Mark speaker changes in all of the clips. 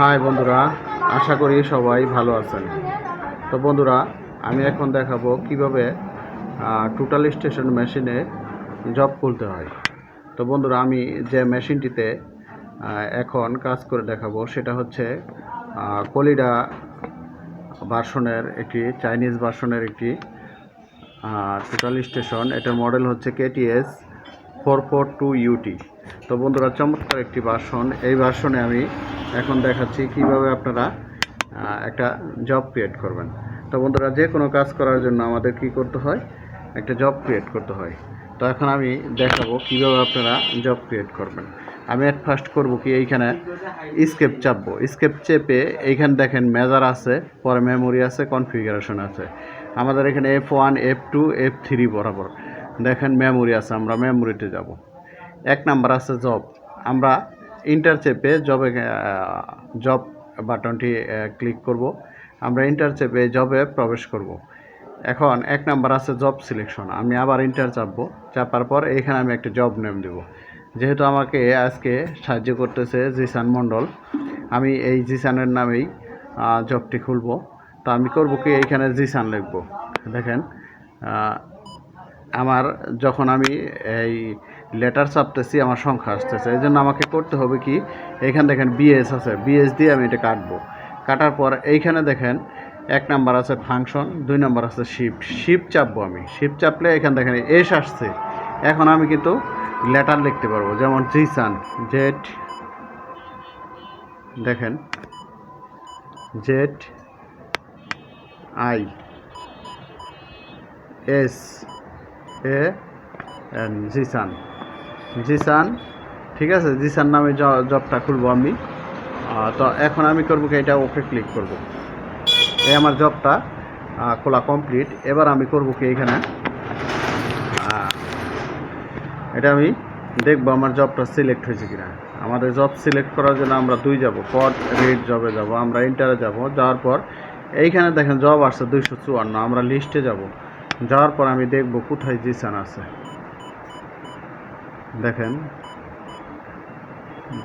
Speaker 1: High বন্ধুরা, আশা করি সবাই ভালো আছেন। তো বন্ধুরা, আমি এখন দেখাবো কীভাবে টোটাল স্টেশন মেশিনে জব খুলতে হয়। তো বন্ধুরা, আমি যে মেশিনটিতে এখন কাজ করে দেখাবো, সেটা হচ্ছে কলিডা ভার্সনের একটি, চাইনিজ ভার্সনের একটি টোটাল স্টেশন এটার মডেল হচ্ছে KTS four four two UT তো বন্ধুরা, চমৎকার একটি ভার্সন এই ভার্সনে আমি এখন দেখাচ্ছি কীভাবে আপনারা একটা জব ক্রিয়েট করবেন। তো বন্ধুরা, যে কোনো কাজ করার জন্য আমাদের কি করতে হয়? একটা জব ক্রিয়েট করতে হয়। তো এখন আমি দেখাবো কীভাবে আপনারা জব ক্রিয়েট করবেন। আমি অ্যাট ফার্স্ট করব কি, এইখানে স্কেপ চাপবো। স্কেপ চেপে এইখানে দেখেন মেজার আছে, পরে মেমোরি আছে কনফিগারেশন আছে। আমাদের এখানে F one F two F three বরাবর। দেখেন মেমোরি আছে, আমরা মেমোরিতে যাব। এক নাম্বার আছে জব আমরা ইন্টার চেপে জবে জব বাটনটি ক্লিক করব। আমরা ইন্টার চেপে জবে প্রবেশ করব। এখন এক নাম্বার আছে জব সিলেকশন আমি আবার ইন্টার চাপবো। চাপার পর এইখানে আমি একটা জব নেম দেব। যেহেতু আমাকে আজকে সাহায্য করতেছে জিসান মণ্ডল, আমি এই জিসানের নামেই জবটি খুলব। তো আমি করব কি? এইখানে জিসান লিখব। দেখেন আমার যখন আমি এই লেটার চাপতেছি, আমার সংখ্যা আসতেছে। এই জন্য আমাকে করতে হবে কি এইখানে দেখেন বিএস আছে। বিএস দিয়ে আমি এটা কাটবো। কাটার পর এইখানে দেখেন এক নাম্বার আছে ফাংশন দুই নাম্বার আছে শিফট শিফট চাপবো আমি। শিফট চাপলে এখানে দেখেন এস আসছে। এখন আমি কিন্তু লেটার লিখতে পারব। যেমন জিসান জেড দেখেন Z I S A Zisan. Zisan, ঠিক আছে? জিসান নামে জবটা খুলবো আমি। তো এখন আমি করব কি, এটা ওকে ক্লিক করব। এই আমার জবটা খোলা কমপ্লিট এবার আমি করব কি, এখানে? এটা আমি দেখব আমার জবটা সিলেক্ট হয়েছে কিনা। আমাদের জব সিলেক্ট করার জন্য আমরা দুই যাব কট রেড জবে যাব, আমরা ইন্টারে যাব। যাওয়ার পর এইখানে দেখেন জব আসছে দুইশো চুয়ান্ন, আমরা লিস্টে যাব। যাওয়ার পর আমি দেখব কোথায় জিসান আছে। দেখেন,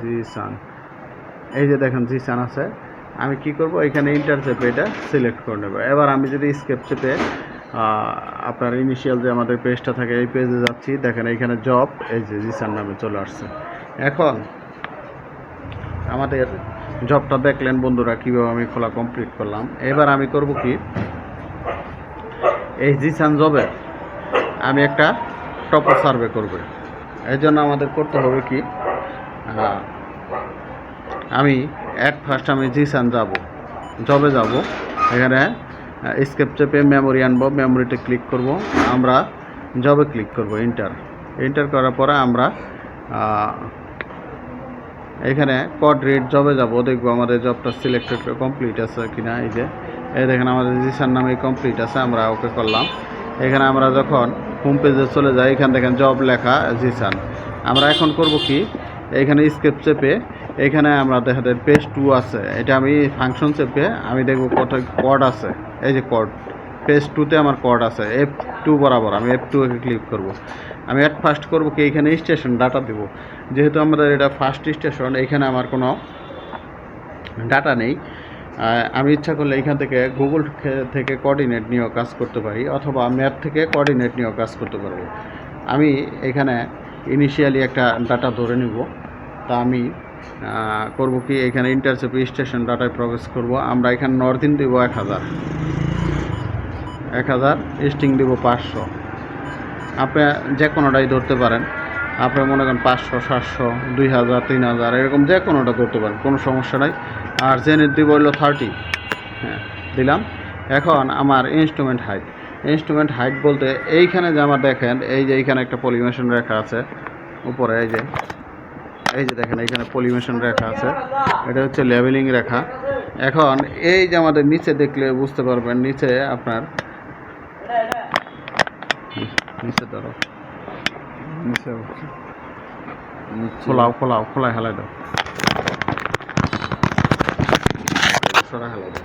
Speaker 1: জিসান। এই যে দেখেন জিসান আছে। আমি কি করব? এখানে ইন্টার চেপে এটা সিলেক্ট করে নেব। এবার আমি যদি স্কেপ চেপে আপনার ইনিশিয়াল যে আমাদের পেজটা থাকে, এই পেজে যাচ্ছি। দেখেন এইখানে জব এই যে জিসান নামে চলে আসছে। এখন, আমাদের জবটা দেখলেন বন্ধুরা, কীভাবে আমি খোলা কমপ্লিট করলাম। এবার আমি করব কি? এই জিসান জবে আমি একটা টপ সার্ভে করব। এই জন্য আমাদের করতে হবে কি? আমি অ্যাট ফার্স্ট আমি জিসান যাব জবে যাব। এখানে স্কেপ চেপে মেমোরি আনব মেমোরিতে ক্লিক করব। আমরা জবে ক্লিক করব ইন্টার ইন্টার করার পরে আমরা এখানে কড রেড জবে যাব। দেখব আমাদের জবটা সিলেক্টেড কমপ্লিট আছে কিনা, এই যে। এই দেখেন আমাদের জিসান নামে কমপ্লিট আছে, আমরা ওকে করলাম। এখানে আমরা যখন হোম পেজে চলে যাই, এখান দেখেন জব লেখা জিসান আমরা এখন করব কি? এখানে স্কেপ চেপে, এখানে আমরা দেখা যায় পেজ টু আছে। এটা আমি ফাংশন চেপে, আমি দেখব কত কড আছে। এই যে কড পেজ টুতে আমার কড আছে। এফ টু বরাবর, আমি এফ টু ক্লিক করব। আমি অ্যাট ফার্স্ট করব কি? এখানে স্টেশন ডাটা দেব। যেহেতু আমাদের এটা ফার্স্ট স্টেশন এখানে আমার কোনো ডাটা নেই। আমি ইচ্ছা করলে এখান থেকে গুগল থেকে কোঅর্ডিনেট নিয়েও কাজ করতে পারি, অথবা ম্যাপ থেকে কোঅর্ডিনেট নিয়েও কাজ করতে পারব। আমি এখানে ইনিশিয়ালি একটা ডাটা ধরে নিব। তা আমি করব কি, এখানে ইন্টারসেপে স্টেশন ডাটায় প্রবেশ করব। আমরা এখানে নর্থিন দেব এক হাজার। এক হাজার স্টিং দেব পাঁচশো। আপনি যে কোনোটাই ধরতে পারেন। আপনি মনে করেন পাঁচশো, সাতশো, দুই হাজার, তিন হাজার, এরকম যে কোনোটা ধরতে পারেন, কোনো সমস্যা নাই। আর জেনের দিব হলো থার্টি হ্যাঁ দিলাম। এখন আমার ইনস্ট্রুমেন্ট হাইট ইনস্ট্রুমেন্ট হাইট বলতে এইখানে যে আমার দেখেন এই যে এইখানে একটা পলিমেশন রেখা আছে। উপরে এই যে এই যে দেখেন এইখানে পলিমেশন রেখা আছে। এটা হচ্ছে লেভেলিং রেখা। এখন এই যে আমাদের নিচে দেখলে বুঝতে পারবেন নিচে আপনার নিচে ধরো।
Speaker 2: নিচে
Speaker 1: খোলাও খোলাও খোলাই হেলাই দাও। 说啥很老板